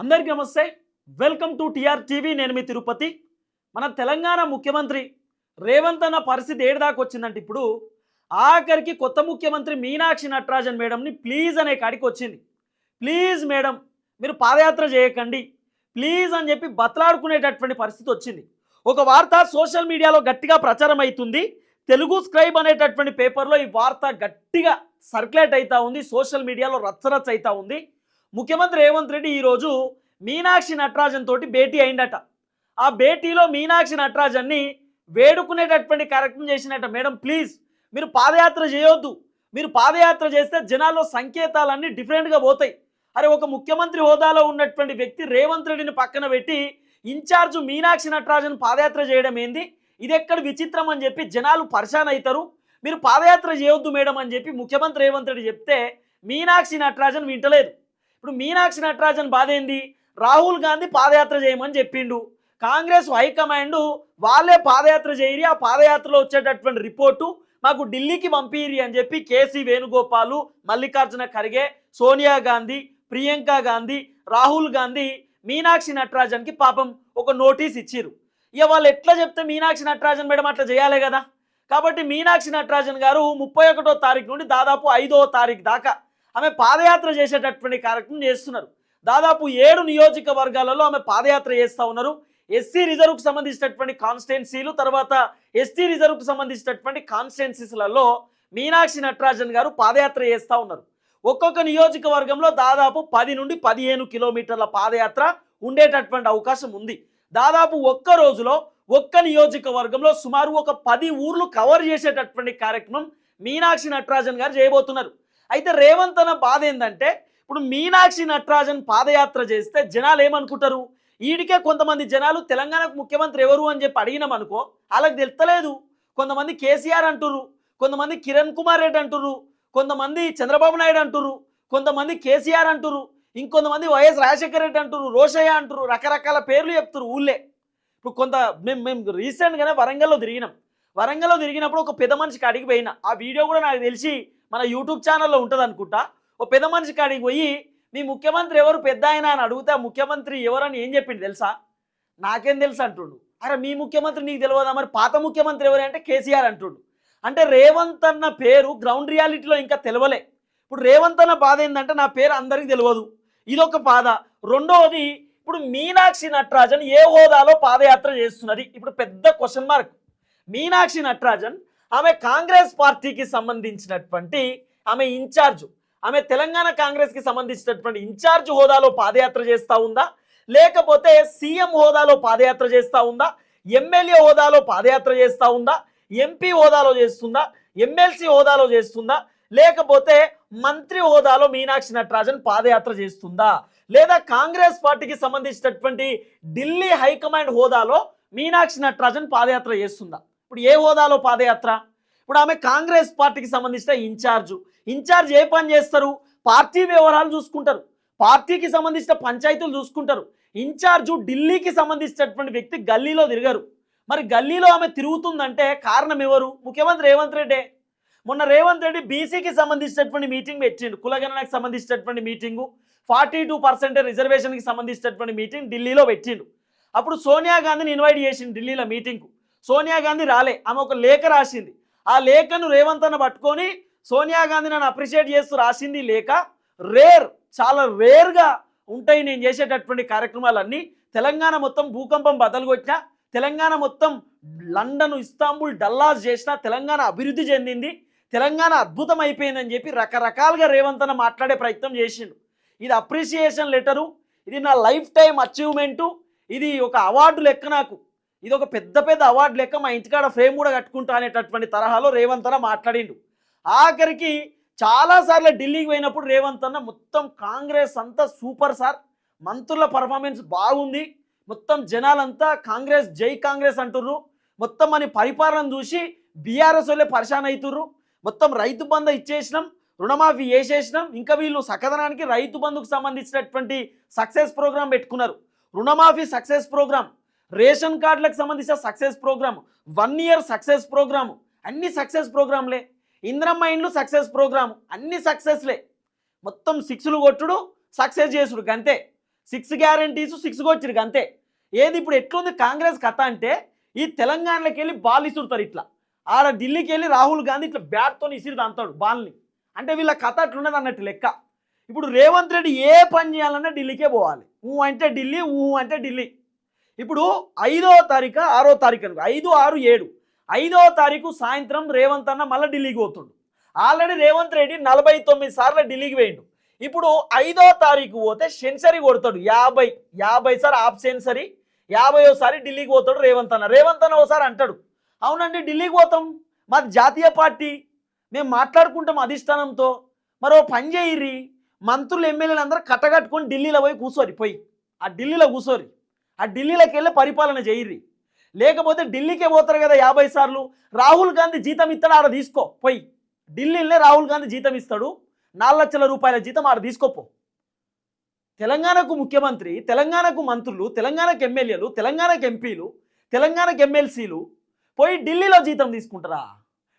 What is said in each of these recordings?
అందరికీ నమస్తే. Welcome to TR TV. నేను మీ తిరుపతి. మన తెలంగాణ ముఖ్యమంత్రి రేవంత్ అన్న పరిస్థితి ఏడుదాకా వచ్చిందంటే ఇప్పుడు ఆఖరికి కొత్త ముఖ్యమంత్రి మీనాక్షి నటరాజన్ మేడంని ప్లీజ్ అనే కాడికి వచ్చింది. ప్లీజ్ మేడం మీరు పాదయాత్ర చేయకండి. ప్లీజ్ అని చెప్పి బతలాడుకునేటటువంటి పరిస్థితి వచ్చింది. ఒక వార్త సోషల్ మీడియాలో గట్టిగా ప్రచారం అవుతుంది తెలుగు స్క్రైబ్ అనేటటువంటి పేపర్లో ఈ వార్త గట్టిగా సర్క్యులేట్ అవుతా ఉంది. సోషల్ మీడియాలో రచ్చరచ్చ అవుతా ఉంది. ముఖ్యమంత్రి రేవంత్ రెడ్డి ఈరోజు మీనాక్షి నటరాజన్ తోటి భేటీ అయిందట. ఆ భేటీలో మీనాక్షి నటరాజన్ని వేడుకునేటటువంటి కార్యక్రమం చేసినట్ట మేడం ప్లీజ్ మీరు పాదయాత్ర చేయొద్దు. మీరు పాదయాత్ర చేస్తే జనాల్లో సంకేతాలన్నీ డిఫరెంట్గా పోతాయి. అరే ఒక ముఖ్యమంత్రి హోదాలో ఉన్నటువంటి వ్యక్తి రేవంత్ రెడ్డిని పక్కన పెట్టి ఇన్ఛార్జ్ మీనాక్షి నటరాజన్ పాదయాత్ర చేయడం ఏంది? ఇది ఎక్కడ విచిత్రం అని చెప్పి జనాలు పరిశాన్ అవుతారు. మీరు పాదయాత్ర చేయొద్దు మేడం అని చెప్పి ముఖ్యమంత్రి రేవంత్ రెడ్డి చెప్తే మీనాక్షి నటరాజన్ వింటలేదు. ఇప్పుడు మీనాక్షి నటరాజన్ బాధ ఏంది? రాహుల్ గాంధీ పాదయాత్ర చేయమని చెప్పిండు. కాంగ్రెస్ హైకమాండ్ వాళ్ళే పాదయాత్ర చేయరి ఆ పాదయాత్రలో వచ్చేటటువంటి రిపోర్టు మాకు ఢిల్లీకి పంపిరి అని చెప్పి కేసీ వేణుగోపాలు మల్లికార్జున ఖర్గే సోనియా గాంధీ ప్రియాంక గాంధీ రాహుల్ గాంధీ మీనాక్షి నటరాజన్కి పాపం ఒక నోటీస్ ఇచ్చిరు ఇక వాళ్ళు ఎట్లా చెప్తే మీనాక్షి నటరాజన్ మేడం అట్లా చేయాలి కదా? కాబట్టి మీనాక్షి నటరాజన్ గారు ముప్పై ఒకటో తారీఖు నుండి దాదాపు ఐదో తారీఖు దాకా ఆమె పాదయాత్ర చేసేటటువంటి కార్యక్రమం చేస్తున్నారు. దాదాపు ఏడు నియోజకవర్గాలలో ఆమె పాదయాత్ర చేస్తూ ఉన్నారు. ఎస్సీ రిజర్వ్కు సంబంధించినటువంటి కాన్స్టిట్యున్సీలు తర్వాత ఎస్టీ రిజర్వ్కు సంబంధించినటువంటి కాన్స్టిట్యున్సీస్లలో మీనాక్షి నటరాజన్ గారు పాదయాత్ర చేస్తూ ఉన్నారు. ఒక్కొక్క నియోజకవర్గంలో దాదాపు పది నుండి పదిహేను కిలోమీటర్ల పాదయాత్ర ఉండేటటువంటి అవకాశం ఉంది. దాదాపు ఒక్క రోజులో ఒక్క నియోజకవర్గంలో సుమారు ఒక పది ఊర్లు కవర్ చేసేటటువంటి కార్యక్రమం మీనాక్షి నటరాజన్ గారు చేయబోతున్నారు. అయితే రేవంత్ అన్న బాధ ఏంటంటే ఇప్పుడు మీనాక్షి నటరాజన్ పాదయాత్ర చేస్తే జనాలు ఏమనుకుంటారు? ఈడికే కొంతమంది జనాలు తెలంగాణకు ముఖ్యమంత్రి ఎవరు అని చెప్పి అడిగినాం అనుకో వాళ్ళకి తెలుస్తలేదు కొంతమంది కేసీఆర్ అంటుర్రు కొంతమంది కిరణ్ కుమార్ రెడ్డి అంటుర్రు కొంతమంది చంద్రబాబు నాయుడు అంటురు కొంతమంది కేసీఆర్ అంటురు ఇంకొంతమంది వైఎస్ రాజశేఖర రెడ్డి అంటురు రోషయ్య అంటురు రకరకాల పేర్లు చెప్తురు ఊళ్ళే. ఇప్పుడు కొంత మేము మేము రీసెంట్గానే వరంగల్లో తిరిగినాం. వరంగల్లో తిరిగినప్పుడు ఒక పెద్ద మనిషికి అడిగిపోయిన ఆ వీడియో కూడా నాకు తెలిసి మన యూట్యూబ్ ఛానల్లో ఉంటుంది అనుకుంటా ఓ పెద్ద మనిషి కాడికి పోయి మీ ముఖ్యమంత్రి ఎవరు? పెద్ద ఆయన అని అడిగితే ముఖ్యమంత్రి ఎవరని ఏం చెప్పిండు తెలుసా? నాకేం తెలుసు అంటుండు. అరే మీ ముఖ్యమంత్రి నీకు తెలియదా? మరి పాత ముఖ్యమంత్రి ఎవరు అంటే కేసీఆర్ అంటుండు. అంటే రేవంత్ అన్న పేరు గ్రౌండ్ రియాలిటీలో ఇంకా తెలవలే. ఇప్పుడు రేవంత్ అన్న బాధ ఏంటంటే నా పేరు అందరికీ తెలియదు. ఇదొక బాధ. రెండవది ఇప్పుడు మీనాక్షి నటరాజన్ ఏ హోదాలో పాదయాత్ర చేస్తున్నది? ఇప్పుడు పెద్ద క్వశ్చన్ మార్క్ మీనాక్షి నటరాజన్ ఆమె కాంగ్రెస్ పార్టీకి సంబంధించినటువంటి ఆమె ఇన్ఛార్జ్ ఆమె తెలంగాణ కాంగ్రెస్కి సంబంధించినటువంటి ఇన్ఛార్జ్ హోదాలో పాదయాత్ర చేస్తూ ఉందా? లేకపోతే సీఎం హోదాలో పాదయాత్ర చేస్తూ ఉందా? ఎమ్మెల్యే హోదాలో పాదయాత్ర చేస్తూ ఉందా? ఎంపీ హోదాలో చేస్తుందా? ఎమ్మెల్సీ హోదాలో చేస్తుందా? లేకపోతే మంత్రి హోదాలో మీనాక్షి నటరాజన్ పాదయాత్ర చేస్తుందా? లేదా కాంగ్రెస్ పార్టీకి సంబంధించినటువంటి ఢిల్లీ హైకమాండ్ హోదాలో మీనాక్షి నటరాజన్ పాదయాత్ర చేస్తుందా? ఇప్పుడు ఏ హోదాలో పాదయాత్ర? ఇప్పుడు ఆమె కాంగ్రెస్ పార్టీకి సంబంధించిన ఇన్ఛార్జు. ఇన్ఛార్జ్ ఏ పని చేస్తారు? పార్టీ వ్యవహారాలు చూసుకుంటారు. పార్టీకి సంబంధించిన పంచాయతీలు చూసుకుంటారు. ఇన్ఛార్జు ఢిల్లీకి సంబంధించినటువంటి వ్యక్తి గల్లీలో తిరగరు. మరి గల్లీలో ఆమె తిరుగుతుందంటే కారణం ఎవరు? ముఖ్యమంత్రి రేవంత్ రెడ్డే. మొన్న రేవంత్ రెడ్డి బీసీకి సంబంధించినటువంటి మీటింగ్ పెట్టిండు. కులగణనకు సంబంధించినటువంటి మీటింగు. ఫార్టీ టూ పర్సెంట్ రిజర్వేషన్కి సంబంధించినటువంటి మీటింగ్ ఢిల్లీలో పెట్టిండు. అప్పుడు సోనియా గాంధీని ఇన్వైట్ చేసిండు ఢిల్లీలో మీటింగ్కు. సోనియా గాంధీ రాలే. ఆమె ఒక లేఖ రాసింది. ఆ లేఖను రేవంత్ అన్న పట్టుకొని సోనియా గాంధీ నన్ను అప్రిషియేట్ చేస్తూ రాసింది లేఖ. రేర్ చాలా రేర్గా ఉంటాయి నేను చేసేటటువంటి కార్యక్రమాలన్నీ. తెలంగాణ మొత్తం భూకంపం బదలుగొచ్చిన తెలంగాణ మొత్తం లండన్ ఇస్తాంబుల్ డల్లాస్ చేసిన తెలంగాణ అభివృద్ధి చెందింది. తెలంగాణ అద్భుతం అయిపోయిందని చెప్పి రకరకాలుగా రేవంత్ అన్న మాట్లాడే ప్రయత్నం చేసిండు. ఇది అప్రిషియేషన్ లెటరు ఇది నా లైఫ్ టైం అచీవ్మెంటు ఇది ఒక అవార్డు లెక్క నాకు. ఇది ఒక పెద్ద పెద్ద అవార్డు లెక్క మా ఇంటికాడ ఫ్రేమ్ కూడా కట్టుకుంటా అనేటటువంటి తరహాలో రేవంత్ అన్న మాట్లాడిండు. ఆఖరికి చాలాసార్లు ఢిల్లీకి పోయినప్పుడు రేవంత్ అన్న మొత్తం కాంగ్రెస్ అంతా సూపర్ సార్. మంత్రుల పర్ఫార్మెన్స్ బాగుంది. మొత్తం జనాలంతా కాంగ్రెస్ జై కాంగ్రెస్ అంటుర్రు. మొత్తం మన పరిపాలన చూసి బీఆర్ఎస్ వాళ్ళే పరిశాన్ అవుతుర్రు మొత్తం రైతు బంధ ఇచ్చేసినాం రుణమాఫీ వేసేసినాం ఇంకా వీళ్ళు సకదనానికి రైతు బంధుకు సంబంధించినటువంటి సక్సెస్ ప్రోగ్రామ్ పెట్టుకున్నారు. రుణమాఫీ సక్సెస్ ప్రోగ్రామ్ రేషన్ కార్డులకు సంబంధించిన success programme one year success programme అన్ని సక్సెస్ ప్రోగ్రాంలే ఇంద్రమ్మ ఇండ్లు సక్సెస్ ప్రోగ్రాము అన్ని సక్సెస్లే. మొత్తం సిక్స్లు కొట్టుడు సక్సెస్ చేసుడు అంతే సిక్స్ గ్యారంటీస్ సిక్స్కి వచ్చిరు అంతే ఏది ఇప్పుడు ఎట్లుంది కాంగ్రెస్ కథ అంటే ఈ తెలంగాణలోకి వెళ్ళి బాల్ ఇసురుతారు ఇట్లా. ఆడ ఢిల్లీకి వెళ్ళి రాహుల్ గాంధీ ఇట్లా బ్యాట్తో ఇసిరి అంటాడు బాల్ని. అంటే వీళ్ళ కథ అట్లున్నది అన్నట్టు లెక్క. ఇప్పుడు రేవంత్ రెడ్డి ఏ పని చేయాలన్నా ఢిల్లీకే పోవాలి. ఊ అంటే ఢిల్లీ ఊ అంటే ఢిల్లీ. ఇప్పుడు ఐదో తారీఖు ఆరో తారీఖు అనుకో ఐదు ఆరు ఏడు. ఐదో తారీఖు సాయంత్రం రేవంత్ అన్న మళ్ళీ ఢిల్లీకి పోతుండు. ఆల్రెడీ రేవంత్ రెడ్డి నలభై తొమ్మిది సార్లు ఢిల్లీకి వేయండు ఇప్పుడు ఐదో తారీఖు పోతే సెన్సరీ కొడతాడు. యాభై యాభై సార్ ఆఫ్ సెన్సరీ యాభైయోసారి ఢిల్లీకి పోతాడు రేవంత్ అన్న. రేవంత్ అన్న ఒకసారి అంటాడు అవునండి ఢిల్లీకి పోతాం. మాది జాతీయ పార్టీ. మేము మాట్లాడుకుంటాం అధిష్టానంతో. మరో పని చేయరి మంత్రులు ఎమ్మెల్యేలు అందరూ కట్టగట్టుకొని ఢిల్లీలో పోయి కూర్చోరి పోయి. ఆ ఢిల్లీలో కూర్చోరి. ఆ ఢిల్లీలోకి వెళ్ళి పరిపాలన చేయర్రి. లేకపోతే ఢిల్లీకే పోతారు కదా యాభై సార్లు. రాహుల్ గాంధీ జీతం ఇస్తాడు ఆడ తీసుకో. పోయి. ఢిల్లీలోనే రాహుల్ గాంధీ జీతం ఇస్తాడు. నాలుగు లక్షల రూపాయల జీతం ఆడ తీసుకోపో తెలంగాణకు ముఖ్యమంత్రి తెలంగాణకు మంత్రులు తెలంగాణకు ఎమ్మెల్యేలు తెలంగాణకు ఎంపీలు తెలంగాణకు ఎమ్మెల్సీలు పోయి ఢిల్లీలో జీతం తీసుకుంటారా?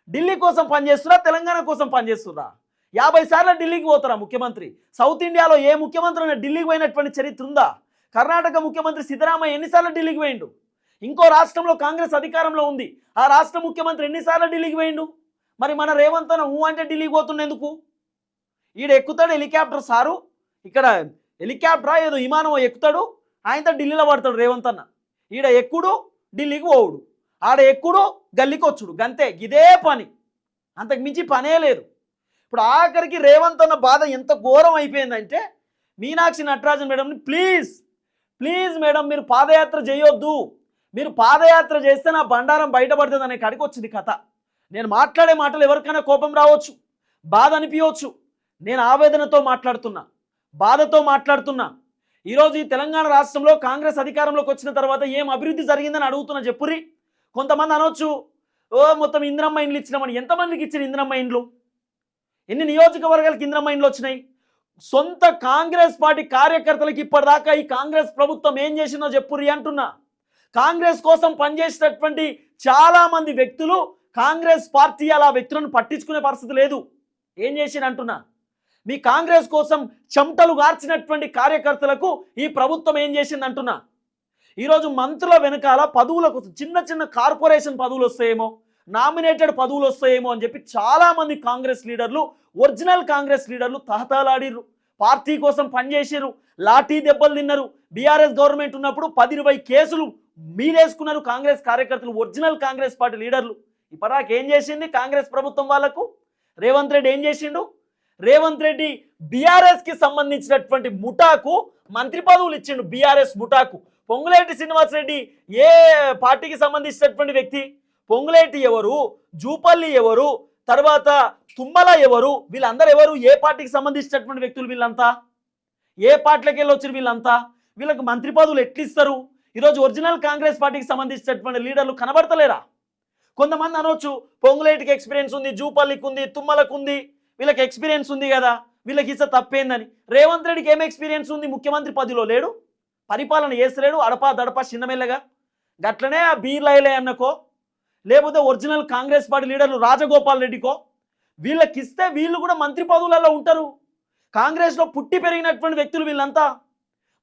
ఢిల్లీ కోసం పనిచేస్తురా తెలంగాణ కోసం పనిచేస్తురా యాభై సార్లు ఢిల్లీకి పోతారా ముఖ్యమంత్రి? సౌత్ ఇండియాలో ఏ ముఖ్యమంత్రి అయినా ఢిల్లీకి పోయినటువంటి చరిత్ర ఉందా? కర్ణాటక ముఖ్యమంత్రి సిద్ధరామయ్య ఎన్నిసార్లు ఢిల్లీకి పోయిండు? ఇంకో రాష్ట్రంలో కాంగ్రెస్ అధికారంలో ఉంది. ఆ రాష్ట్ర ముఖ్యమంత్రి ఎన్నిసార్లు ఢిల్లీకి పోయిండు? మరి మన రేవంత్ అన్న ఊ అంటే ఢిల్లీకి పోతుండేందుకు? ఈడ ఎక్కుతాడు హెలికాప్టర్ సారు. ఇక్కడ హెలికాప్టరా ఏదో విమానం ఎక్కుతాడు. ఆయనతో ఢిల్లీలో పడతాడు రేవంత్ అన్న. ఈడ ఎక్కుడు ఢిల్లీకి పోవుడు. ఆడ ఎక్కుడు గల్లీకి వచ్చుడు. గంతే. ఇదే పని. అంతకు మించి పనే లేదు. ఇప్పుడు ఆఖరికి రేవంత్ అన్న బాధ ఎంత ఘోరం అయిపోయిందంటే మీనాక్షి నటరాజన్ మేడంని ప్లీజ్ ప్లీజ్ మేడం మీరు పాదయాత్ర చేయొద్దు. మీరు పాదయాత్ర చేస్తే నా బండారం బయటపడుతుంది అనే కాడికి వచ్చింది కథ. నేను మాట్లాడే మాటలు ఎవరికైనా కోపం రావచ్చు బాధ అనిపించవచ్చు నేను ఆవేదనతో మాట్లాడుతున్నా బాధతో మాట్లాడుతున్నా. ఈరోజు ఈ తెలంగాణ రాష్ట్రంలో కాంగ్రెస్ అధికారంలోకి వచ్చిన తర్వాత ఏం అభివృద్ధి జరిగిందని అడుగుతున్నా చెప్పురి? కొంతమంది అనొచ్చు ఓ మొత్తం ఇంద్రమ్మ ఇండ్లు ఇచ్చినామని. ఎంతమందికి ఇచ్చిన ఇంద్రమ్మ ఇండ్లు? ఎన్ని నియోజకవర్గాలకు ఇంద్రమ్మ ఇండ్లు వచ్చినాయి? సొంత కాంగ్రెస్ పార్టీ కార్యకర్తలకు ఇప్పటిదాకా ఈ కాంగ్రెస్ ప్రభుత్వం ఏం చేసిందో చెప్పురి అంటున్నా. కాంగ్రెస్ కోసం పనిచేసినటువంటి చాలా మంది వ్యక్తులు కాంగ్రెస్ పార్టీ అలా వ్యక్తులను పట్టించుకునే పరిస్థితి లేదు. ఏం చేసిన అంటున్నా. మీ కాంగ్రెస్ కోసం చెమటలు గార్చినటువంటి కార్యకర్తలకు ఈ ప్రభుత్వం ఏం చేసింది అంటున్నా. ఈరోజు మంత్రుల వెనకాల పదవులకు చిన్న చిన్న కార్పొరేషన్ పదవులు వస్తాయేమో. నామినేటెడ్ పదవులు వస్తాయేమో అని చెప్పి చాలామంది కాంగ్రెస్ లీడర్లు ఒరిజినల్ కాంగ్రెస్ లీడర్లు తహతలాడిర్రు పార్టీ కోసం పనిచేసారు లాఠీ దెబ్బలు తిన్నారు. బీఆర్ఎస్ గవర్నమెంట్ ఉన్నప్పుడు పది ఇరవై కేసులు మీరేసుకున్నారు కాంగ్రెస్ కార్యకర్తలు ఒరిజినల్ కాంగ్రెస్ పార్టీ లీడర్లు. ఇప్పటిదాకా ఏం చేసింది కాంగ్రెస్ ప్రభుత్వం వాళ్ళకు? రేవంత్ రెడ్డి ఏం చేసిండు? రేవంత్ రెడ్డి బీఆర్ఎస్కి సంబంధించినటువంటి ముఠాకు మంత్రి పదవులు ఇచ్చిండు బీఆర్ఎస్ ముఠాకు. పొంగులేటి శ్రీనివాస్ రెడ్డి ఏ పార్టీకి సంబంధించినటువంటి వ్యక్తి? పొంగులేటి ఎవరు జూపల్లి ఎవరు తర్వాత తుమ్మల ఎవరు వీళ్ళందరూ ఎవరు ఏ పార్టీకి సంబంధించినటువంటి వ్యక్తులు వీళ్ళంతా? ఏ పార్టీలకు వెళ్ళి వచ్చిన వీళ్ళంతా? వీళ్ళకి మంత్రి పదవులు ఎట్లిస్తారు? ఈరోజు ఒరిజినల్ కాంగ్రెస్ పార్టీకి సంబంధించినటువంటి లీడర్లు కనబడతలేరా? కొంతమంది అనొచ్చు పొంగులేటికి ఎక్స్పీరియన్స్ ఉంది జూపల్లికి ఉంది తుమ్మలకు ఉంది వీళ్ళకి ఎక్స్పీరియన్స్ ఉంది కదా వీళ్ళకి ఇస్తే తప్పేందని. రేవంత్ రెడ్డికి ఏం ఎక్స్పీరియన్స్ ఉంది? ముఖ్యమంత్రి పదిలో లేడు పరిపాలన చేస్తలేడు అడపా దడపా చిన్నమెల్లగా. గట్లనే ఆ బీర్లైలే అన్నకో లేకపోతే ఒరిజినల్ కాంగ్రెస్ పార్టీ లీడర్లు రాజగోపాల్ రెడ్డికో? వీళ్ళకి ఇస్తే వీళ్ళు కూడా మంత్రి పదవులలో ఉంటారు. కాంగ్రెస్లో పుట్టి పెరిగినటువంటి వ్యక్తులు వీళ్ళంతా.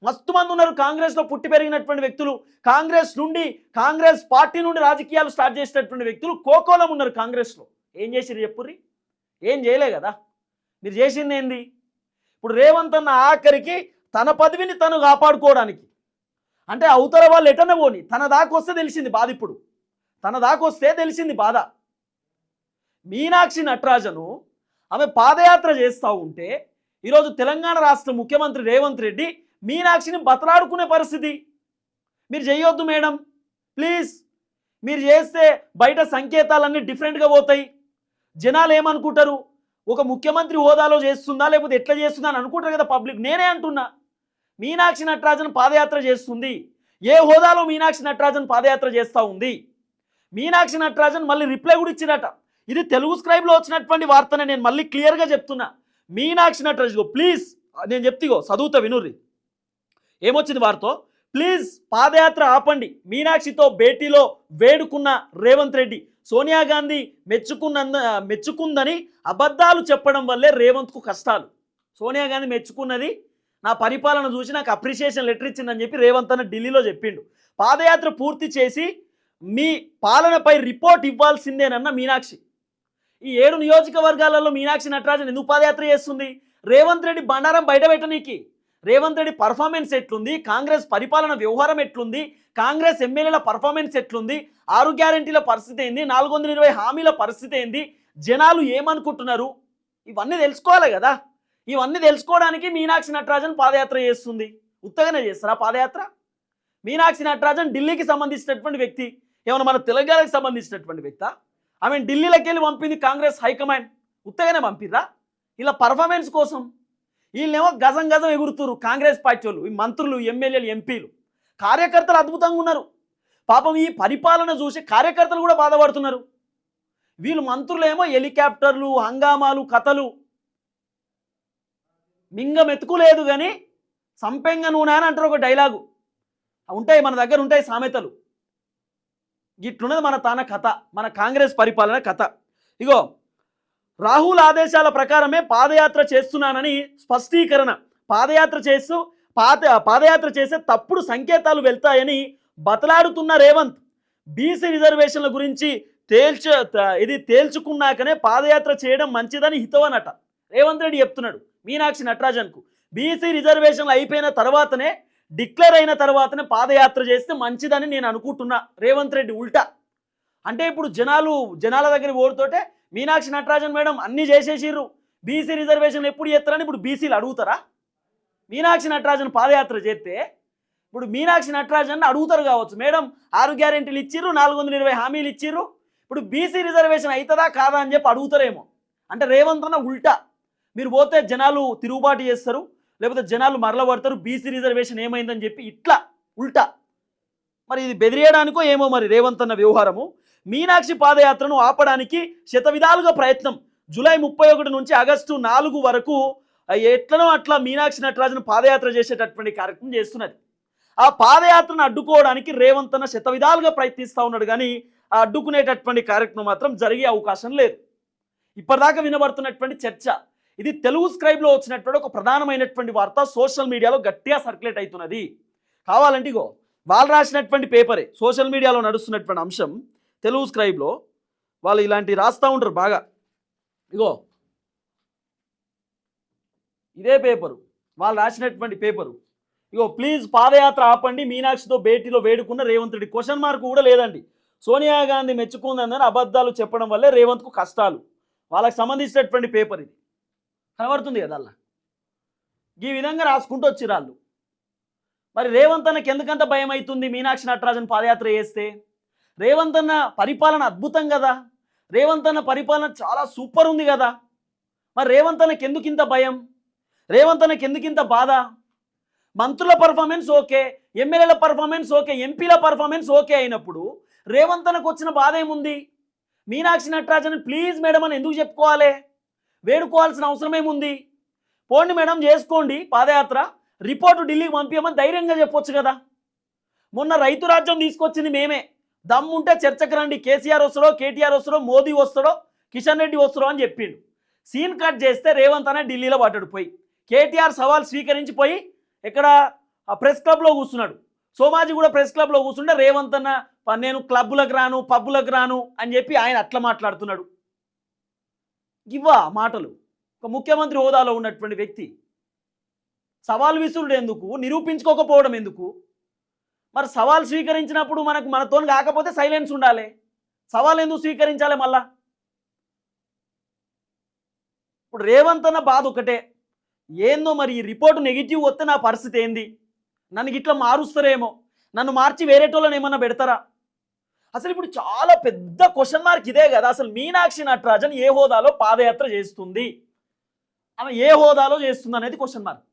మస్తు మంది ఉన్నారు కాంగ్రెస్లో పుట్టి పెరిగినటువంటి వ్యక్తులు. కాంగ్రెస్ నుండి కాంగ్రెస్ పార్టీ నుండి రాజకీయాలు స్టార్ట్ చేసినటువంటి వ్యక్తులు కోకోలం ఉన్నారు కాంగ్రెస్లో. ఏం చేసిరు చెప్పుర్రి? ఏం చేయలే కదా. మీరు చేసింది ఏంది? ఇప్పుడు రేవంత్ అన్న ఆఖరికి తన పదవిని తను కాపాడుకోవడానికి. అంటే అవతల వాళ్ళు ఎటన పోని తన దాకా వస్తే తెలిసింది బాధ ఇప్పుడు తన దాకొస్తే తెలిసింది బాధ. మీనాక్షి నటరాజను ఆమె పాదయాత్ర చేస్తూ ఉంటే ఈరోజు తెలంగాణ రాష్ట్ర ముఖ్యమంత్రి రేవంత్ రెడ్డి మీనాక్షిని బతలాడుకునే పరిస్థితి. మీరు చేయొద్దు మేడం. ప్లీజ్. మీరు చేస్తే బయట సంకేతాలన్నీ డిఫరెంట్గా పోతాయి. జనాలు ఏమనుకుంటారు? ఒక ముఖ్యమంత్రి హోదాలో చేస్తుందా? లేకపోతే ఎట్లా చేస్తుందా? అని అనుకుంటారు కదా పబ్లిక్. నేనే అంటున్నా. మీనాక్షి నటరాజన్ పాదయాత్ర చేస్తుంది. ఏ హోదాలో మీనాక్షి నటరాజన్ పాదయాత్ర చేస్తూ ఉంది? మీనాక్షి నటరాజన్ మళ్ళీ రిప్లై కూడా ఇచ్చిరట ఇది తెలుగు స్క్రైబ్లో వచ్చినటువంటి వార్తనే నేను మళ్ళీ క్లియర్గా చెప్తున్నా. మీనాక్షి నటరాజు ప్లీజ్ నేను చెప్తిగో చదువుతా వినుర్రి. ఏమొచ్చింది వారితో? ప్లీజ్ పాదయాత్ర ఆపండి. మీనాక్షితో భేటీలో వేడుకున్న రేవంత్ రెడ్డి సోనియా గాంధీ మెచ్చుకున్నంద మెచ్చుకుందని అబద్ధాలు చెప్పడం వల్లే రేవంత్కు కష్టాలు. సోనియా గాంధీ మెచ్చుకున్నది నా పరిపాలన చూసి నాకు అప్రిషియేషన్ లెటర్ ఇచ్చిందని చెప్పి రేవంత్ అన్న ఢిల్లీలో చెప్పిండు. పాదయాత్ర పూర్తి చేసి మీ పాలనపై రిపోర్ట్ ఇవ్వాల్సిందేనన్న మీనాక్షి. ఈ ఏడు నియోజకవర్గాలలో మీనాక్షి నటరాజన్ ఎందుకు పాదయాత్ర చేస్తుంది? రేవంత్ రెడ్డి బండారం బయటపెట్టనీకి రేవంత్ రెడ్డి పర్ఫార్మెన్స్ ఎట్లుంది? కాంగ్రెస్ పరిపాలన వ్యవహారం ఎట్లుంది? కాంగ్రెస్ ఎమ్మెల్యేల పర్ఫార్మెన్స్ ఎట్లుంది? ఆరు గ్యారంటీల పరిస్థితి ఏంది? నాలుగు వందల ఇరవై హామీల పరిస్థితి ఏంది? జనాలు ఏమనుకుంటున్నారు? ఇవన్నీ తెలుసుకోవాలి కదా. ఇవన్నీ తెలుసుకోవడానికి మీనాక్షి నటరాజన్ పాదయాత్ర చేస్తుంది. ఉత్తగానే చేస్తారా పాదయాత్ర? మీనాక్షి నటరాజన్ ఢిల్లీకి సంబంధించినటువంటి వ్యక్తి. ఏమైనా మన తెలంగాణకు సంబంధించినటువంటి వ్యక్త? ఆమె ఢిల్లీలోకి వెళ్ళి పంపింది కాంగ్రెస్ హైకమాండ్. ఉత్తగానే పంపిర్రా? ఇలా పర్ఫార్మెన్స్ కోసం? వీళ్ళేమో గజం గజం ఎగురుతురు కాంగ్రెస్ పార్టీ వాళ్ళు ఈ మంత్రులు ఎమ్మెల్యేలు ఎంపీలు. కార్యకర్తలు అద్భుతంగా ఉన్నారు. పాపం ఈ పరిపాలన చూసి కార్యకర్తలు కూడా బాధపడుతున్నారు. వీళ్ళు మంత్రులేమో హెలికాప్టర్లు హంగామాలు కథలు. మింగ మెతుకులేదు కానీ సంపెంగ నూనె అని అంటారు ఒక డైలాగు. ఉంటాయి మన దగ్గర ఉంటాయి సామెతలు. ఇట్లున్నది మన తాన కథ మన కాంగ్రెస్ పరిపాలన కథ. ఇగో రాహుల్ ఆదేశాల ప్రకారమే పాదయాత్ర చేస్తున్నానని స్పష్టీకరణ. పాదయాత్ర చేస్తూ పాద పాదయాత్ర చేసే తప్పుడు సంకేతాలు వెళ్తాయని బతలాడుతున్న రేవంత్. బీసీ రిజర్వేషన్ల గురించి తేల్చ ఇది తేల్చుకున్నాకనే పాదయాత్ర చేయడం మంచిదని హితవనట. రేవంత్ రెడ్డి చెప్తున్నాడు మీనాక్షి నటరాజన్కు. బీసీ రిజర్వేషన్లు అయిపోయిన తర్వాతనే డిక్లేర్ అయిన తర్వాతనే పాదయాత్ర చేస్తే మంచిదని నేను అనుకుంటున్నా. రేవంత్ రెడ్డి ఉల్టా. అంటే ఇప్పుడు జనాలు జనాల దగ్గర ఓరుతోటే మీనాక్షి నటరాజన్ మేడం అన్నీ చేసేసిర్రు. బీసీ రిజర్వేషన్ ఎప్పుడు చేస్తారని ఇప్పుడు బీసీలు అడుగుతారా? మీనాక్షి నటరాజన్ పాదయాత్ర చేస్తే ఇప్పుడు మీనాక్షి నటరాజన్ అడుగుతారు కావచ్చు. మేడం ఆరు గ్యారెంటీలు ఇచ్చిర్రు నాలుగు వందల ఇరవై హామీలు ఇచ్చిర్రు. ఇప్పుడు బీసీ రిజర్వేషన్ అవుతుందా కాదా అని చెప్పి అడుగుతారేమో. అంటే రేవంత్ అన్న ఉల్టా. మీరు పోతే జనాలు తిరుగుబాటు చేస్తారు. లేకపోతే జనాలు మరల పడతారు బీసీ రిజర్వేషన్ ఏమైందని చెప్పి ఇట్లా ఉల్టా. మరి ఇది బెదిరేయడానికో ఏమో మరి రేవంత్ అన్న వ్యవహారము. మీనాక్షి పాదయాత్రను ఆపడానికి శతవిధాలుగా ప్రయత్నం. జూలై ముప్పై ఒకటి నుంచి ఆగస్టు నాలుగు వరకు ఎట్లనో అట్లా మీనాక్షి నటరాజును పాదయాత్ర చేసేటటువంటి కార్యక్రమం చేస్తున్నది. ఆ పాదయాత్రను అడ్డుకోవడానికి రేవంత్ అన్న శతవిధాలుగా ప్రయత్నిస్తూ ఉన్నాడు కానీ ఆ అడ్డుకునేటటువంటి కార్యక్రమం మాత్రం జరిగే అవకాశం లేదు. ఇప్పటిదాకా వినబడుతున్నటువంటి చర్చ ఇది తెలుగు స్క్రైబ్లో వచ్చినటువంటి ఒక ప్రధానమైనటువంటి వార్త సోషల్ మీడియాలో గట్టిగా సర్క్యులేట్ అవుతున్నది. కావాలంటే ఇగో వాళ్ళు రాసినటువంటి పేపరే సోషల్ మీడియాలో నడుస్తున్నటువంటి అంశం తెలుగు స్క్రైబ్లో వాళ్ళు ఇలాంటి రాస్తూ ఉంటారు బాగా. ఇగో ఇదే పేపరు వాళ్ళు రాసినటువంటి పేపరు ఇగో ప్లీజ్ పాదయాత్ర ఆపండి మీనాక్షితో భేటీలో వేడుకున్న రేవంత్ రెడ్డి. క్వశ్చన్ మార్క్ కూడా లేదండి. సోనియా గాంధీ మెచ్చుకుందని అబద్ధాలు చెప్పడం వల్లే రేవంత్కు కష్టాలు. వాళ్ళకి సంబంధించినటువంటి పేపర్ ఇది. కనబడుతుంది కదా అలా. ఈ విధంగా రాసుకుంటూ వచ్చిరాళ్ళు మరి రేవంత్ అన్నకి ఎందుకంత భయం అవుతుంది మీనాక్షి నటరాజన్ పాదయాత్ర చేస్తే? రేవంత్ అన్న పరిపాలన అద్భుతం కదా. రేవంత్ అన్న పరిపాలన చాలా సూపర్ ఉంది కదా. మరి రేవంత్ అన్నకి ఎందుకు ఇంత భయం? రేవంత్ అన్నకి ఎందుకు ఇంత బాధ? మంత్రుల పర్ఫార్మెన్స్ ఓకే ఎమ్మెల్యేల పర్ఫార్మెన్స్ ఓకే ఎంపీల పర్ఫార్మెన్స్ ఓకే అయినప్పుడు రేవంత్ అన్నకు వచ్చిన బాధ ఏముంది? మీనాక్షి నటరాజన్ ప్లీజ్ మేడం అని ఎందుకు చెప్పుకోవాలి? వేడుకోవాల్సిన అవసరం ఏముంది? పోండి మేడం చేసుకోండి. పాదయాత్ర. రిపోర్టు ఢిల్లీకి పంపించమని ధైర్యంగా చెప్పొచ్చు కదా. మొన్న రైతు రాజ్యం తీసుకొచ్చింది మేమే. దమ్ముంటే చర్చకు రండి. కేసీఆర్ వస్తాడో కేటీఆర్ వస్తాడో మోదీ వస్తాడో కిషన్ రెడ్డి వస్తాడో అని చెప్పిండు. సీన్ కట్ చేస్తే రేవంత్ అనే ఢిల్లీలో పడ్డాడు పోయి. కేటీఆర్ సవాల్ స్వీకరించి పోయి ఇక్కడ ప్రెస్ క్లబ్లో కూర్చున్నాడు. సోమాజీ కూడా ప్రెస్ క్లబ్లో కూర్చుంటే రేవంత్ అన్న నేను క్లబ్బులకు రాను పబ్బులకు రాను అని చెప్పి ఆయన అట్లా మాట్లాడుతున్నాడు. ఇవ్వ మాటలు. ఒక ముఖ్యమంత్రి హోదాలో ఉన్నటువంటి వ్యక్తి. సవాల్ విసురుడు ఎందుకు నిరూపించుకోకపోవడం ఎందుకు? మరి సవాల్ స్వీకరించినప్పుడు మనకు మనతో కాకపోతే సైలెన్స్ ఉండాలి. సవాల్ ఎందుకు స్వీకరించాలి మళ్ళా? ఇప్పుడు రేవంత్ అన్న బాధ ఒకటే. ఏందో మరి ఈ రిపోర్ట్ నెగిటివ్ వస్తే నా పరిస్థితి ఏంది? నన్ను ఇట్లా మారుస్తారేమో? నన్ను మార్చి వేరేటోళ్ళని ఏమన్నా పెడతారా? అసలు ఇప్పుడు చాలా పెద్ద క్వశ్చన్ మార్క్ ఇదే కదా. అసలు మీనాక్షి నటరాజన్ ఏ హోదాలో పాదయాత్ర చేస్తుంది? ఆమె ఏ హోదాలో చేస్తుంది అనేది క్వశ్చన్ మార్క్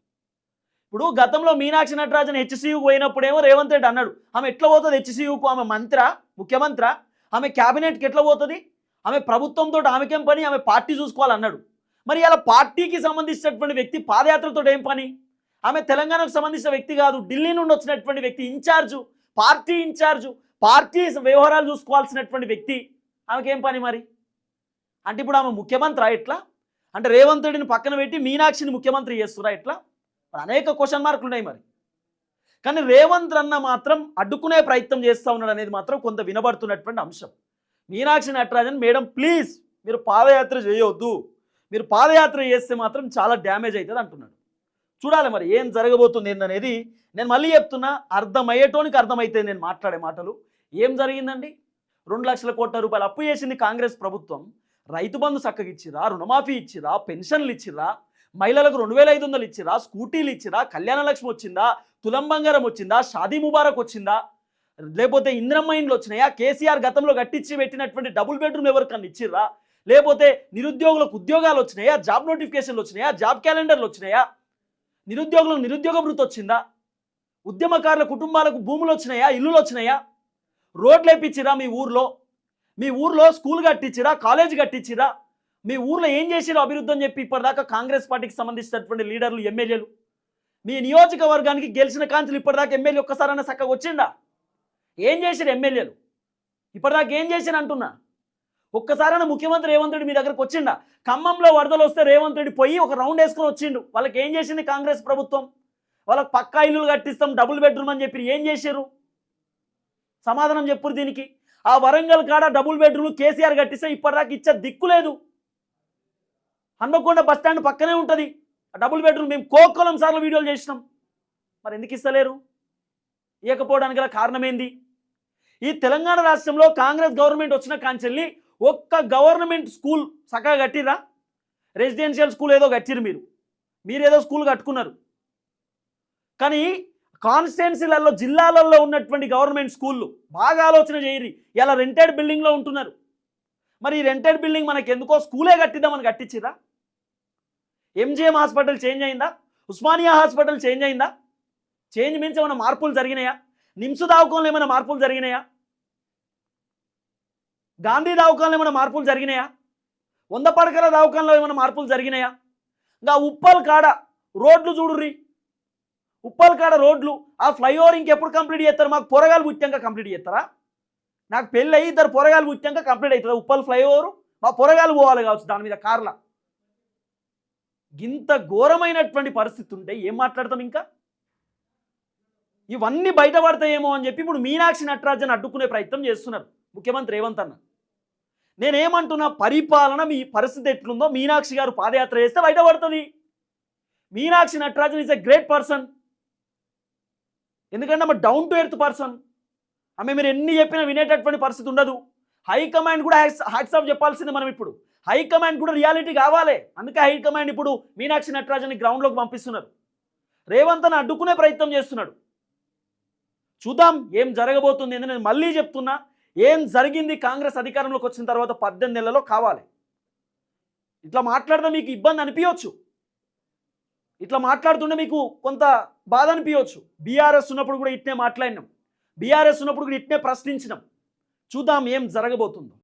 ఇప్పుడు గతంలో మీనాక్షి నటరాజన్ హెచ్సియుకు పోయినప్పుడేమో రేవంత్ రెడ్డి అన్నాడు ఆమె ఎట్లా పోతుంది హెచ్సియుకు? ఆమె మంత్ర? ముఖ్యమంత్ర? ఆమె క్యాబినెట్కి ఎట్లా పోతుంది? ఆమె ప్రభుత్వంతో ఆమెకేం పని? ఆమె పార్టీ చూసుకోవాలన్నాడు మరి అలా పార్టీకి సంబంధించినటువంటి వ్యక్తి పాదయాత్రతో ఏం పని? ఆమె తెలంగాణకు సంబంధించిన వ్యక్తి కాదు ఢిల్లీ నుండి వచ్చినటువంటి వ్యక్తి ఇన్ఛార్జు పార్టీ ఇన్ఛార్జు పార్టీ వ్యవహారాలు చూసుకోవాల్సినటువంటి వ్యక్తి ఆమెకేం పని మరి? అంటే ఇప్పుడు ఆమె ముఖ్యమంత్రి ఎట్లా? అంటే రేవంత్ రెడ్డిని పక్కన పెట్టి మీనాక్షిని ముఖ్యమంత్రి చేస్తురా ఎట్లా? అనేక క్వశ్చన్ మార్కులు ఉన్నాయి మరి. కానీ రేవంత్ అన్న మాత్రం అడ్డుకునే ప్రయత్నం చేస్తూ ఉన్నాడు అనేది మాత్రం కొంత వినబడుతున్నటువంటి అంశం. మీనాక్షి నటరాజన్ మేడం ప్లీజ్ మీరు పాదయాత్ర చేయొద్దు. మీరు పాదయాత్ర చేస్తే మాత్రం చాలా డ్యామేజ్ అవుతుంది అంటున్నాడు. చూడాలి మరి ఏం జరగబోతుంది ఏందనేది నేను మళ్ళీ చెప్తున్నా అర్థమయ్యేటోనికి అర్థమైతే నేను మాట్లాడే మాటలు. ఏం జరిగిందండి? రెండు లక్షల కోట్ల రూపాయలు అప్పు చేసింది కాంగ్రెస్ ప్రభుత్వం. రైతు బంధు చక్కగా ఇచ్చిరా రుణమాఫీ ఇచ్చిరా పెన్షన్లు ఇచ్చిరా మహిళలకు రెండు వేల ఐదు వందలు ఇచ్చిరా స్కూటీలు ఇచ్చిరా కళ్యాణ లక్ష్మి వచ్చిందా తులం బంగారం వచ్చిందా షాదీ ముబారక్ వచ్చిందా? లేకపోతే ఇంద్రమ్మ ఇండ్లు వచ్చినాయా? కేసీఆర్ గతంలో కట్టించి పెట్టినటువంటి డబుల్ బెడ్రూమ్ ఎవరికన్నా ఇచ్చిరా లేకపోతే నిరుద్యోగులకు ఉద్యోగాలు వచ్చినాయా? జాబ్ నోటిఫికేషన్లు వచ్చినాయా? జాబ్ క్యాలెండర్లు వచ్చినాయా? నిరుద్యోగులకు నిరుద్యోగ భృతి వచ్చిందా? ఉద్యమకారుల కుటుంబాలకు భూములు వచ్చినాయా? ఇల్లులు వచ్చినాయా? రోడ్లు వేపించిరా మీ ఊర్లో? మీ ఊర్లో స్కూల్ కట్టించిరా? కాలేజ్ కట్టించిరా? మీ ఊర్లో ఏం చేసిరో అభివృద్ధి అని చెప్పి ఇప్పటిదాకా కాంగ్రెస్ పార్టీకి సంబంధించినటువంటి లీడర్లు ఎమ్మెల్యేలు. మీ నియోజకవర్గానికి గెలిచిన కాంతులు ఇప్పటిదాకా ఎమ్మెల్యే ఒక్కసారైనా చక్కగా వచ్చిందా? ఏం చేసిరు ఎమ్మెల్యేలు? ఇప్పటిదాకా ఏం చేసిరు అంటున్నా? ఒక్కసారైనా ముఖ్యమంత్రి రేవంత్ రెడ్డి మీ దగ్గరకు వచ్చిండా? ఖమ్మంలో వరదలు వస్తే రేవంత్ రెడ్డి పోయి ఒక రౌండ్ వేసుకుని వచ్చిండు. వాళ్ళకి ఏం చేసింది కాంగ్రెస్ ప్రభుత్వం? వాళ్ళకి పక్కా ఇల్లులు కట్టిస్తాం డబుల్ బెడ్రూమ్ అని చెప్పి ఏం చేశారు సమాధానం చెప్పురు దీనికి. ఆ వరంగల్ కాడ డబుల్ బెడ్రూమ్ కేసీఆర్ కట్టిస్తే ఇప్పటిదాకా ఇచ్చే దిక్కు లేదు. హన్మకొండ బస్ స్టాండ్ పక్కనే ఉంటుంది. ఆ డబుల్ బెడ్రూమ్ మేము కోకొలం సార్లు వీడియోలు చేసినాం. మరి ఎందుకు ఇస్తలేరు? ఇవ్వకపోవడానికి గల కారణం ఏంది? ఈ తెలంగాణ రాష్ట్రంలో కాంగ్రెస్ గవర్నమెంట్ వచ్చిన కాంచెల్లి ఒక్క గవర్నమెంట్ స్కూల్ చక్కగా కట్టిరా రెసిడెన్షియల్ స్కూల్ ఏదో కట్టిరు మీరు. మీరు ఏదో స్కూల్ కట్టుకున్నారు. కానీ కాన్స్టిట్యున్సీలలో జిల్లాలలో ఉన్నటువంటి గవర్నమెంట్ స్కూళ్ళు బాగా ఆలోచన చేయరు ఇలా రెంటెడ్ బిల్డింగ్లో ఉంటున్నారు. మరి ఈ రెంటెడ్ బిల్డింగ్ మనకి ఎందుకో స్కూలే కట్టిద్దామని కట్టించిరా ఎంజిఎం హాస్పిటల్ చేంజ్ అయిందా? ఉస్మానియా హాస్పిటల్ చేంజ్ అయిందా? చేంజ్ మీన్స్ ఏమైనా మార్పులు జరిగినాయా? నిమ్స్ దావకంలో ఏమైనా మార్పులు జరిగినాయా? గాంధీ దావకంలో ఏమైనా మార్పులు జరిగినాయా? వంద పడకల దావకంలో ఏమైనా మార్పులు జరిగినాయా? ఇంకా ఉప్పల్ కాడ రోడ్లు చూడుర్రి. ఉప్పల్ కాడ రోడ్లు ఆ ఫ్లైఓవర్ ఇంకెప్పుడు కంప్లీట్ చేస్తారు? మాకు పొరగాలు పుట్టాక కంప్లీట్ చేస్తారా? నాకు పెళ్ళి అయ్యి ఇద్దరు పొరగాలు పుట్టాక కంప్లీట్ అవుతుంది ఉప్పల్ ఫ్లైఓవర్ మా పొరగాలు పోవాలి కావచ్చు దాని మీద కార్ల. ఇంత ఘోరమైనటువంటి పరిస్థితి ఉంటే ఏం మాట్లాడతాం ఇంకా? ఇవన్నీ బయటపడతాయేమో అని చెప్పి ఇప్పుడు మీనాక్షి నటరాజన్ అడ్డుకునే ప్రయత్నం చేస్తున్నారు ముఖ్యమంత్రి రేవంత్ అన్న. నేనేమంటున్నా పరిపాలన మీ పరిస్థితి ఎట్లుందో మీనాక్షి గారు పాదయాత్ర చేస్తే బయటపడుతుంది. Meenakshi Natarajan is a great person ఎందుకంటే ఆమె డౌన్ టు ఎర్త్ పర్సన్ ఆమె మీరు ఎన్ని చెప్పినా వినేటటువంటి పరిస్థితి ఉండదు. హైకమాండ్ కూడా హ్యాట్స్ ఆఫ్ చెప్పాల్సింది మనం ఇప్పుడు. హైకమాండ్ కూడా రియాలిటీ కావాలి. అందుకే హైకమాండ్ ఇప్పుడు మీనాక్షి నటరాజన్ని గ్రౌండ్లోకి పంపిస్తున్నారు. రేవంత్ అని అడ్డుకునే ప్రయత్నం చేస్తున్నాడు. చూద్దాం ఏం జరగబోతుంది అని నేను మళ్ళీ చెప్తున్నా. ఏం జరిగింది కాంగ్రెస్ అధికారంలోకి వచ్చిన తర్వాత పద్దెనిమిది నెలలో కావాలి. ఇట్లా మాట్లాడితే మీకు ఇబ్బంది అనిపించవచ్చు ఇట్లా మాట్లాడుతుంటే మీకు కొంత బాధ అనిపించవచ్చు బీఆర్ఎస్ ఉన్నప్పుడు కూడా ఇట్నే మాట్లాడినాం. బీఆర్ఎస్ ఉన్నప్పుడు కూడా ఇట్నే ప్రశ్నించినాం. చూద్దాం ఏం జరగబోతుందో.